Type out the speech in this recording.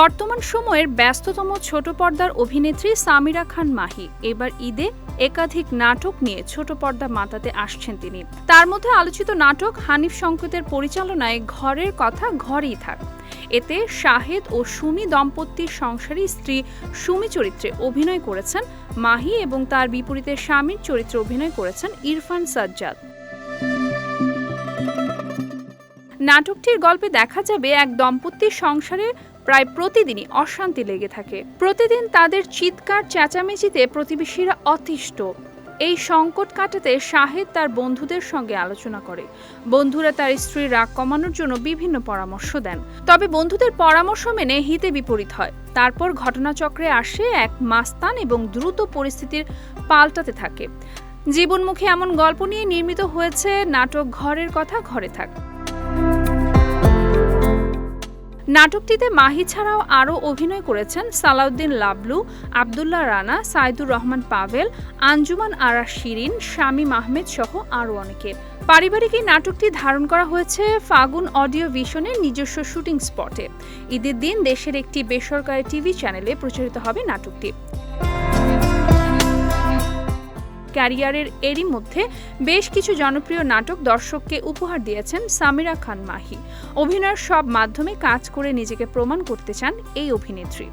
বর্তমান সময়ের ব্যস্ততম ছোট পর্দার অভিনেত্রী সামিরা খান মাহি এবার ঈদে একাধিক নাটক নিয়ে ছোট পর্দা মাতাতে আসছেন তিনি। তার মধ্যে আলোচিত নাটক হানিফ সংকেতের পরিচালনায় ঘরের কথা ঘরেই থাক। এতে শাহেদ ও সুমি দম্পতির সংসারী স্ত্রী সুমি চরিত্রে অভিনয় করেছেন মাহি এবং তার বিপরীতে স্বামীর চরিত্রে অভিনয় করেছেন ইরফান সাজ্জাদ। নাটকটির গল্পে দেখা যাবে এক দম্পতির সংসারে প্রায় প্রতিদিনই অশান্তি লেগে থাকে। প্রতিদিন তাদের চিৎকার, চেঁচামেচিতে প্রতিবেশীরা অতিষ্ঠ। এই সংকট কাটাতে শাহেদ তার বন্ধুদের সঙ্গে আলোচনা করে। বন্ধুরা তার স্ত্রীর রাগ কমানোর জন্য বিভিন্ন পরামর্শ দেন। তবে বন্ধুদের পরামর্শ মেনে হিতে বিপরীত হয়। তারপর ঘটনাচক্রে আসে এক মাস্তান এবং দ্রুত পরিস্থিতির পাল্টাতে থাকে। জীবনমুখী এমন গল্প নিয়ে নির্মিত হয়েছে, নাটক ঘরের কথা ঘরে থাক। নাটকটিতে মাহি ছাড়াও আরও অভিনয় করেছেন সালাউদ্দিন লাবলু, আবদুল্লাহ রানা, সাইদুর রহমান পাভেল, আঞ্জুমান আরা শিরিন, শামীম আহমেদ সহ আরও অনেকে। পারিবারিক এই নাটকটি ধারণ করা হয়েছে ফাগুন অডিও ভিশনের নিজস্ব শুটিং স্পটে। ঈদের দিন দেশের একটি বেসরকারি টিভি চ্যানেলে প্রচারিত হবে নাটকটি। ক্যারিয়ারের এরই মধ্যে বেশ কিছু জনপ্রিয় নাটক দর্শককে উপহার দিয়েছেন সামিরা খান মাহি। অভিনয়ের সব মাধ্যমে কাজ করে নিজেকে প্রমাণ করতে চান এই অভিনেত্রী।